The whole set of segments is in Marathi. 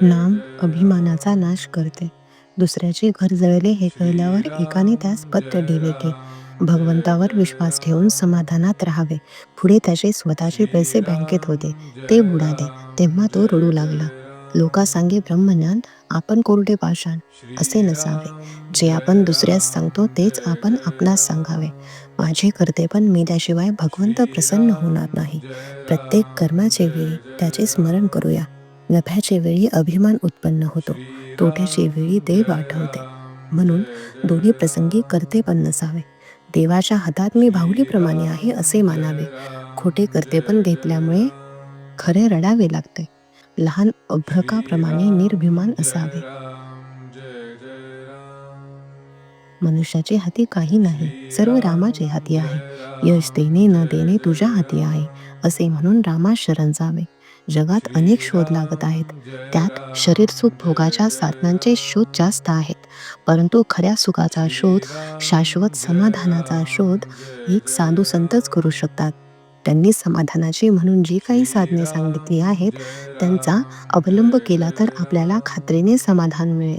नाम अभिमानाचा नाश करते. दुसऱ्याचे घर जळले हे कळल्यावर एकाने त्यास पत्र दिले की भगवंतावर विश्वास ठेवून समाधानात राहावे. पुढे त्याचे स्वतःचे पैसे बँकेत होते. ते बुडाले. तेव्हा तो रडू लागला. लोकासांगे ब्रह्मज्ञान आपण कोरडे पाषाण असे नसावे. जे आपण दुसऱ्यास सांगतो तेच आपण आपणास सांगावे. माझे करते पण मी त्याशिवाय भगवंत प्रसन्न होणार नाही. प्रत्येक कर्माचे वेळी त्याचे स्मरण करूया. नफ्याचे वेळी अभिमान उत्पन्न होतो. तोट्याचे वेळी देव आठवते. म्हणून दोन्ही प्रसंगी करते पण नसावे. देवाच्या हातात मी भावलीप्रमाणे आहे असे मानावे. खोटे करते पण घेतल्यामुळे खरे रडावे लागते. लहान अभ्रकाप्रमाणे निर्भिमान असावे. मनुष्याचे हाती काही नाही सर्व रामाचे हाती आहे. यश देणे न देणे तुझ्या हाती आहे असे म्हणून रामा शरण जावे. जगात अनेक शोध लागत आहेत. त्यात शरीर सुख भोगाच्या साधनांचे शोध जास्त आहेत. परंतु खऱ्या सुखाचा शोध शाश्वत समाधानाचा शोध एक साधू संतच करू शकतात. त्यांनी समाधानाची म्हणून जी काही साधने सांगितली आहेत त्यांचा अवलंब केला तर आपल्याला खात्रीने समाधान मिळेल.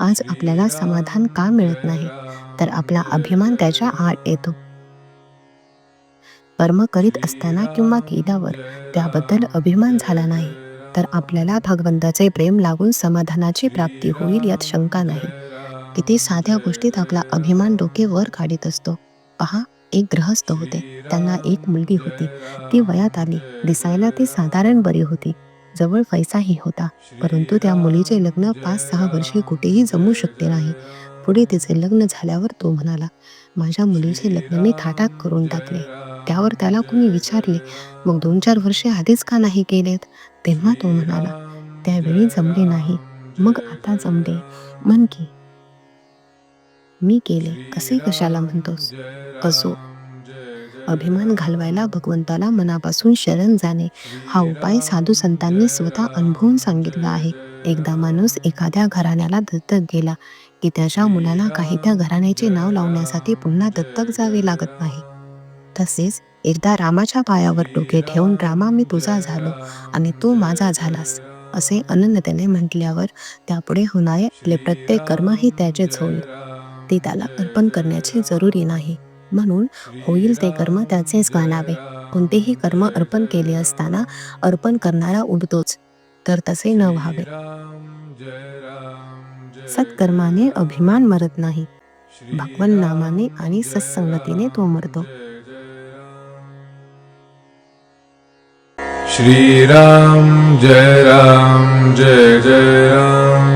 आज आपल्याला समाधान का मिळत नाही? तर आपला अभिमान त्याच्या आड येतो. कर्म करीत असताना किंवा केल्यावर त्याबद्दल अभिमान झाला नाही तर आपल्याला भगवंताचे प्रेम लागून समाधानाची प्राप्ती होईल यात शंका नाही. किती साध्या गोष्टीत आपला अभिमान डोके वर काढीत असतो. पहा एक ग्रहस्थ होते. त्यांना एक मुलगी होती. ती वयात आली. दिसायला ती साधारण बरी होती. जवळ पैसाही होता. परंतु त्या मुलीचे लग्न पाच सहा वर्षे कुठेही जमू शकते नाही. पुढे तिचे लग्न झाल्यावर तो म्हणाला माझ्या मुलीचे लग्न मी थाटाक करून टाकले. त्यावर त्याला कोणी विचारले मग दोन चार वर्षे आधीच का नाही केलेत तेव्हा तो म्हणाला त्यावेळी जमले नाही. मग आता जमले. म्हण की मी केले. असे कशाला म्हणतोस? असो अभिमान घालवायला भगवंताला मनापासून शरण जाणे. हा उपाय साधू संतांनी स्वतः अनुभवून सांगितला आहे. एकदा माणूस एखाद्या घराण्याला दत्तक गेला की त्याच्या मुलाला काही त्या घराण्याचे नाव लावण्यासाठी पुन्हा दत्तक जावे लागत नाही. तसेच एकदा रामाच्या पायावर डोके ठेवून रामा मी तुझा झालो आणि तू माझा झालास असे अनन्यतेने म्हटल्यावर त्यापुढे होणारे आपले प्रत्येक कर्मही त्याचेच होईल. ते त्याला अर्पण करण्याचे जरुरी नाही. म्हणून होईल ते कर्म त्याचेच मानावे. कोणतेही कर्म अर्पण केले असताना अर्पण करणारा उडतोच. तर तसे न व्हावे. सत्कर्माने अभिमान मरत नाही. भगवन नामाने आणि सत्संगतीने तो मरतो. श्रीराम जय राम जय जय राम.